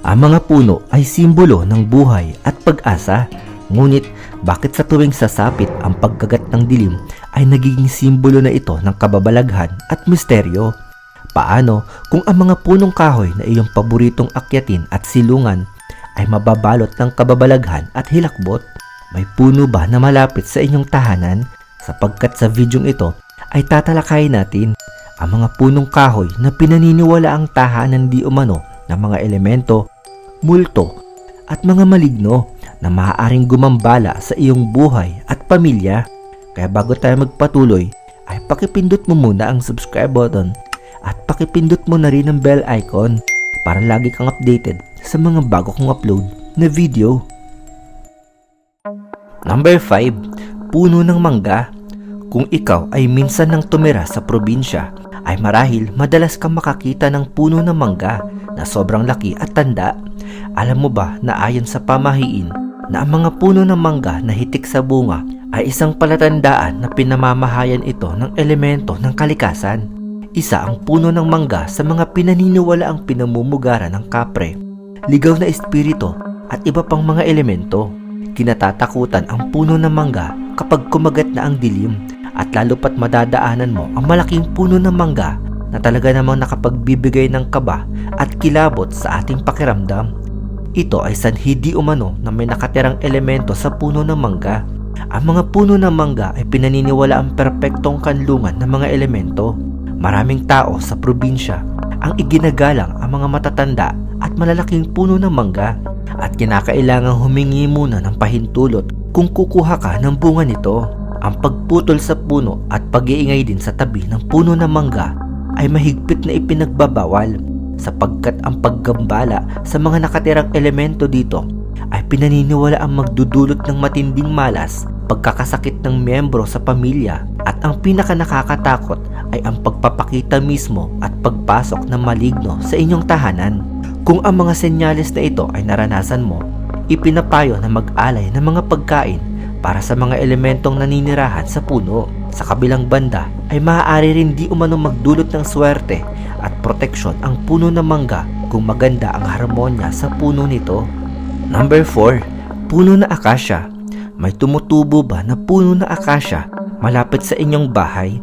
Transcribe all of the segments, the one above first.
Ang mga puno ay simbolo ng buhay at pag-asa. Ngunit bakit sa tuwing sasapit ang pagkagat ng dilim ay nagiging simbolo na ito ng kababalaghan at misteryo? Paano kung ang mga punong kahoy na iyong paboritong akyatin at silungan ay mababalot ng kababalaghan at hilakbot? May puno ba na malapit sa inyong tahanan? Sapagkat sa videong ito ay tatalakayin natin ang mga punong kahoy na pinaniniwala ang tahanan di umano ng mga elemento, multo at mga maligno na maaaring gumambala sa iyong buhay at pamilya. Kaya bago tayo magpatuloy ay pakipindot mo muna ang subscribe button at pakipindot mo na rin ang bell icon para lagi kang updated sa mga bago kong upload na video. Number 5. Puno ng mangga Kung ikaw ay minsan nang tumira sa probinsya, ay marahil madalas kang makakita ng puno ng mangga na sobrang laki at tanda. Alam mo ba na ayon sa pamahiin na ang mga puno ng mangga na hitik sa bunga ay isang palatandaan na pinamamahayan ito ng elemento ng kalikasan. Isa ang puno ng mangga sa mga pinaniniwala ang pinamumugaran ng kapre, ligaw na espiritu at iba pang mga elemento. Kinatatakutan ang puno ng mangga kapag kumagat na ang dilim at lalo pat madadaanan mo ang malaking puno ng mangga na talaga namang nakapagbibigay ng kaba at kilabot sa ating pakiramdam. Ito ay sanhi di umano na may nakatirang elemento sa puno ng mangga. Ang mga puno ng mangga ay pinaniniwala ang perpektong kanlungan ng mga elemento. Maraming tao sa probinsya ang iginagalang ang mga matatanda at malalaking puno ng mangga at kinakailangang humingi muna ng pahintulot kung kukuha ka ng bunga nito. Ang pagputol sa puno at pag-iingay din sa tabi ng puno ng mangga ay mahigpit na ipinagbabawal sapagkat ang paggambala sa mga nakatirang elemento dito ay pinaniniwala ang magdudulot ng matinding malas, pagkakasakit ng miyembro sa pamilya at ang pinaka nakakatakot ay ang pagpapakita mismo at pagpasok ng maligno sa inyong tahanan. Kung ang mga senyales na ito ay naranasan mo, ipinapayo na mag-alay ng mga pagkain para sa mga elementong naninirahan sa puno. Sa kabilang banda ay maaari rin di umano magdulot ng swerte at proteksyon ang puno ng mangga kung maganda ang harmonya sa puno nito. Number 4. Puno na akasya. May tumutubo ba na puno na akasya malapit sa inyong bahay?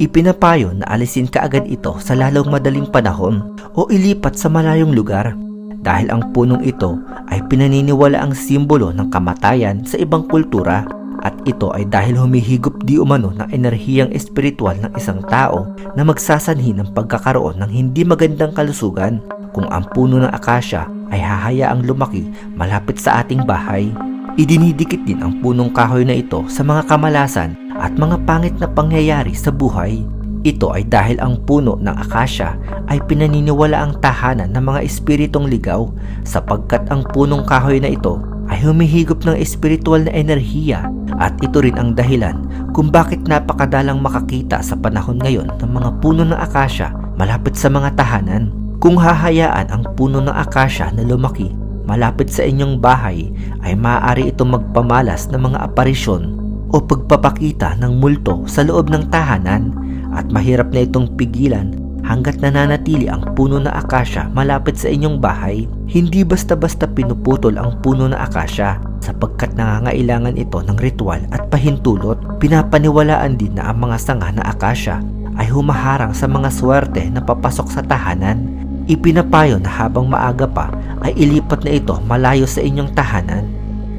Ipinapayo na alisin kaagad ito sa lalong madaling panahon o ilipat sa malayong lugar dahil ang punong ito ay pinaniniwala ang simbolo ng kamatayan sa ibang kultura at ito ay dahil humihigop di umano ng enerhiyang espiritual ng isang tao na magsasanhi ng pagkakaroon ng hindi magandang kalusugan kung ang puno ng akasya ay hahayaang lumaki malapit sa ating bahay. Idinidikit din ang punong kahoy na ito sa mga kamalasan at mga pangit na pangyayari sa buhay. Ito ay dahil ang puno ng akasya ay pinaniniwala ang tahanan ng mga espiritong ligaw sapagkat ang punong kahoy na ito ay humihigop ng espiritual na enerhiya at ito rin ang dahilan kung bakit napakadalang makakita sa panahon ngayon ng mga puno ng akasya malapit sa mga tahanan. Kung hahayaan ang puno ng akasya na lumaki malapit sa inyong bahay ay maaari itong magpamalas ng mga aparisyon o pagpapakita ng multo sa loob ng tahanan at mahirap na itong pigilan hanggat nananatili ang puno na akasya malapit sa inyong bahay. Hindi basta-basta pinuputol ang puno na akasya sapagkat nangangailangan ito ng ritual at pahintulot. Pinapaniwalaan din na ang mga sanga na akasya ay humaharang sa mga swerte na papasok sa tahanan. Ipinapayo na habang maaga pa ay ilipat na ito malayo sa inyong tahanan.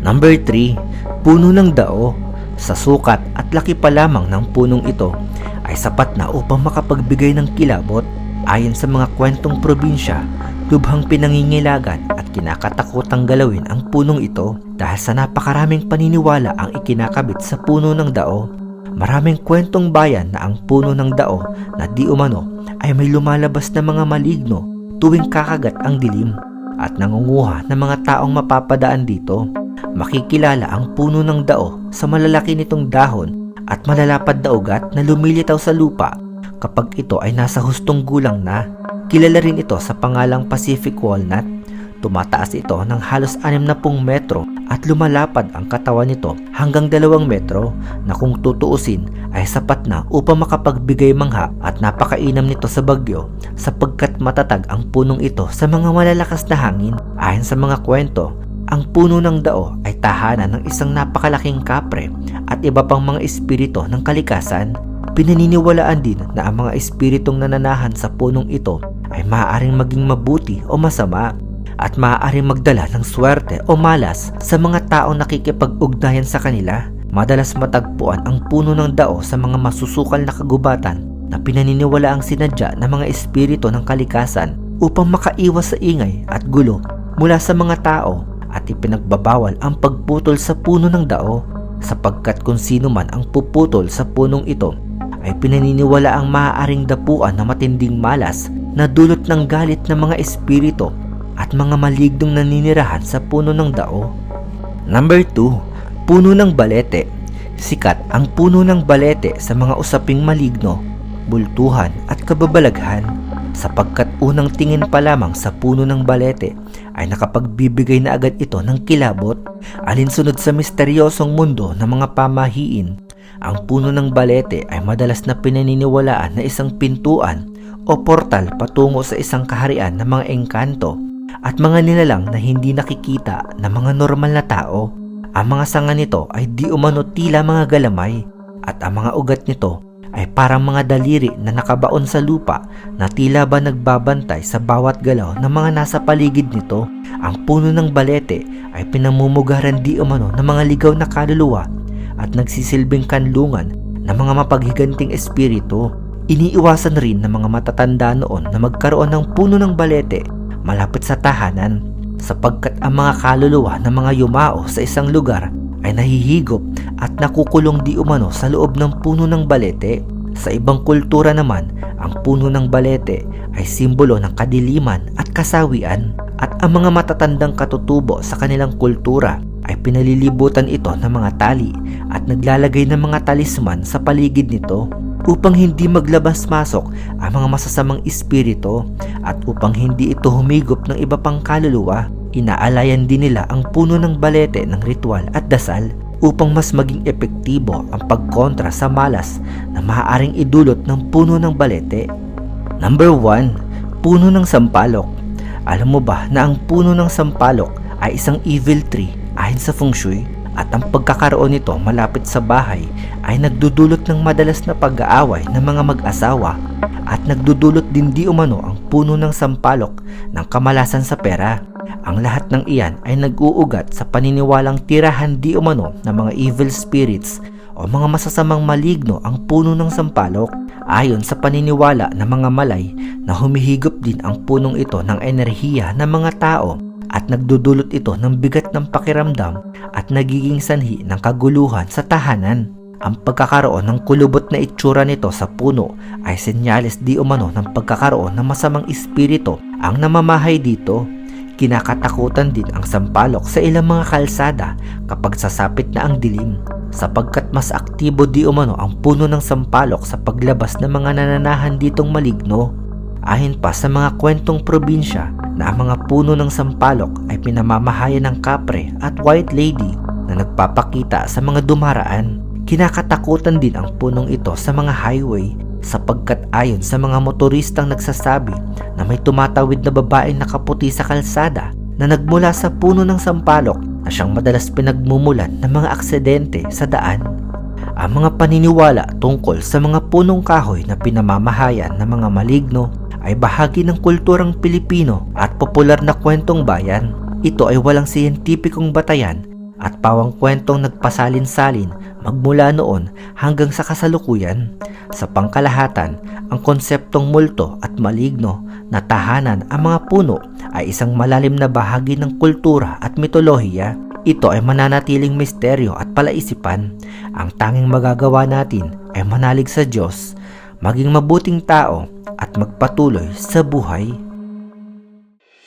Number 3. Puno ng dao Sa sukat at laki pa lamang ng punong ito ay sapat na upang makapagbigay ng kilabot ayon sa mga kwentong probinsya lubhang pinangingilagan at kinakatakutang galawin ang punong ito dahil sa napakaraming paniniwala ang ikinakabit sa puno ng dao. Maraming kwentong bayan na ang puno ng dao na di umano ay may lumalabas na mga maligno tuwing kakagat ang dilim at nangunguha ng mga taong mapapadaan dito. Makikilala ang puno ng dao sa malalaki nitong dahon at malalapad na ugat na lumilitaw sa lupa kapag ito ay nasa hustong gulang na. Kilala rin ito sa pangalang Pacific Walnut. Tumataas ito ng halos 60 metro at lumalapad ang katawan nito hanggang dalawang metro na kung tutuusin ay sapat na upang makapagbigay mangha at napakainam nito sa bagyo sapagkat matatag ang punong ito sa mga malalakas na hangin. Ayon sa mga kwento, ang puno ng dao ay tahanan ng isang napakalaking kapre at iba pang mga espiritu ng kalikasan. Pinaniniwalaan din na ang mga espiritong nananahan sa punong ito ay maaaring maging mabuti o masama at maaaring magdala ng swerte o malas sa mga taong nakikipag-ugnayan sa kanila. Madalas matagpuan ang puno ng dao sa mga masusukal na kagubatan na pinaniniwala ang sinadya ng mga espiritu ng kalikasan upang makaiwas sa ingay at gulo mula sa mga tao at ipinagbabawal ang pagputol sa puno ng dao sapagkat kung sino man ang puputol sa punong ito ay pinaniniwala ang maaaring dapuan na matinding malas na dulot ng galit ng mga espiritu at mga malignong naninirahan sa puno ng dao. Number 2, puno ng balete. Sikat ang puno ng balete sa mga usaping maligno, bultuhan at kababalaghan sapagkat unang tingin pa lamang sa puno ng balete ay nakapagbibigay na agad ito ng kilabot alinsunod sa misteryosong mundo ng mga pamahiin. Ang puno ng balete ay madalas na pinaniniwalaan na isang pintuan o portal patungo sa isang kaharian ng mga engkanto at mga nilalang na hindi nakikita ng mga normal na tao. Ang mga sanga nito ay di umano tila mga galamay at ang mga ugat nito ay parang mga daliri na nakabaon sa lupa na tila ba nagbabantay sa bawat galaw ng mga nasa paligid nito. Ang puno ng balete ay pinamumugaran di umano ng mga ligaw na kaluluwa at nagsisilbing kanlungan ng mga mapaghiganting espiritu. Iniiwasan rin ng mga matatanda noon na magkaroon ng puno ng balete malapit sa tahanan sapagkat ang mga kaluluwa ng mga yumao sa isang lugar ay nahihigop at nakukulong di umano sa loob ng puno ng balete. Sa ibang kultura naman, ang puno ng balete ay simbolo ng kadiliman at kasawian at ang mga matatandang katutubo sa kanilang kultura ay pinalilibutan ito ng mga tali at naglalagay ng mga talisman sa paligid nito upang hindi maglabas-masok ang mga masasamang espiritu at upang hindi ito humigop ng iba pang kaluluwa. Inaalayan din nila ang puno ng balete ng ritual at dasal upang mas maging epektibo ang pagkontra sa malas na maaaring idulot ng puno ng balete. Number 1. Puno ng sampalok Alam mo ba na ang puno ng sampalok ay isang evil tree ayon sa feng shui at ang pagkakaroon nito malapit sa bahay ay nagdudulot ng madalas na pag-aaway ng mga mag-asawa at nagdudulot din di umano ang puno ng sampalok ng kamalasan sa pera. Ang lahat ng iyan ay nag-uugat sa paniniwalang tirahan di umano ng mga evil spirits o mga masasamang maligno ang puno ng sampalok ayon sa paniniwala ng mga malay na humihigop din ang punong ito ng enerhiya ng mga tao at nagdudulot ito ng bigat ng pakiramdam at nagiging sanhi ng kaguluhan sa tahanan. Ang pagkakaroon ng kulubot na itsura nito sa puno ay senyales di umano ng pagkakaroon ng masamang espiritu ang namamahay dito. Kinakatakutan din ang sampalok sa ilang mga kalsada kapag sasapit na ang dilim sapagkat mas aktibo di umano ang puno ng sampalok sa paglabas ng mga nananahan ditong maligno. Ayon pa sa mga kwentong probinsya na ang mga puno ng sampalok ay pinamamahayan ng kapre at white lady na nagpapakita sa mga dumaraan. Kinakatakutan din ang punong ito sa mga highway sapagkat ayon sa mga motoristang nagsasabi na may tumatawid na babaeng nakaputi sa kalsada na nagmula sa puno ng sampalok na siyang madalas pinagmumulan ng mga aksidente sa daan. Ang mga paniniwala tungkol sa mga punong kahoy na pinamamahayan ng mga maligno ay bahagi ng kulturang Pilipino at popular na kwentong bayan. Ito ay walang siyentipikong batayan at pawang kwentong nagpasalin-salin magmula noon hanggang sa kasalukuyan. Sa pangkalahatan, ang konseptong multo at maligno na tahanan ang mga puno ay isang malalim na bahagi ng kultura at mitolohiya. Ito ay mananatiling misteryo at palaisipan. Ang tanging magagawa natin ay manalig sa Diyos, maging mabuting tao at magpatuloy sa buhay.